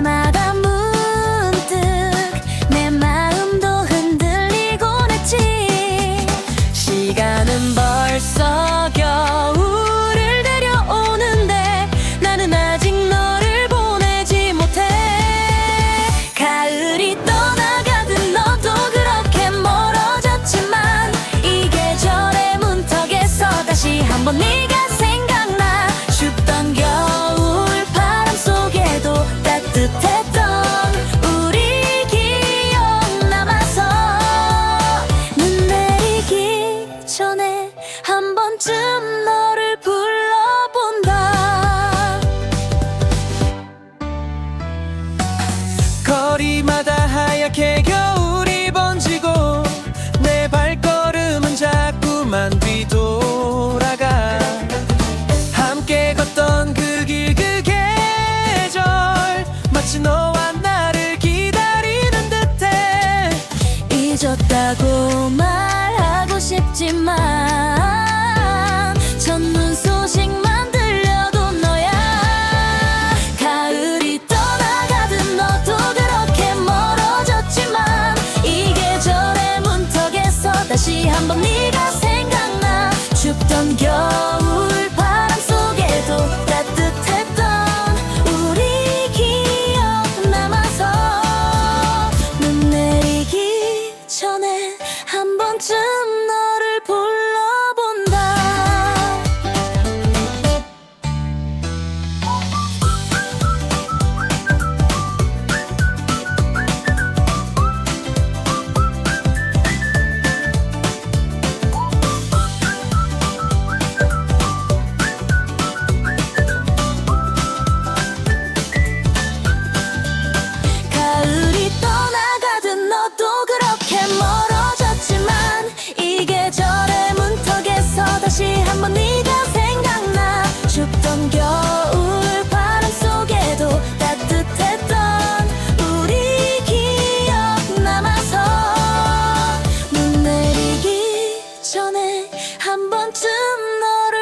마실 번쯤 너를 불러본다. 거리마다 하얗게 겨울이 번지고 내 발걸음은 자꾸만 뒤돌아가. 함께 걷던 그 길그 계절 마치 너와 나를 기다리는 듯해. 잊었다고 싶지만 울 바람 속에도 따뜻했던 우리 기억 남아서 눈 내리기 전에 한 번쯤 한 번쯤 너를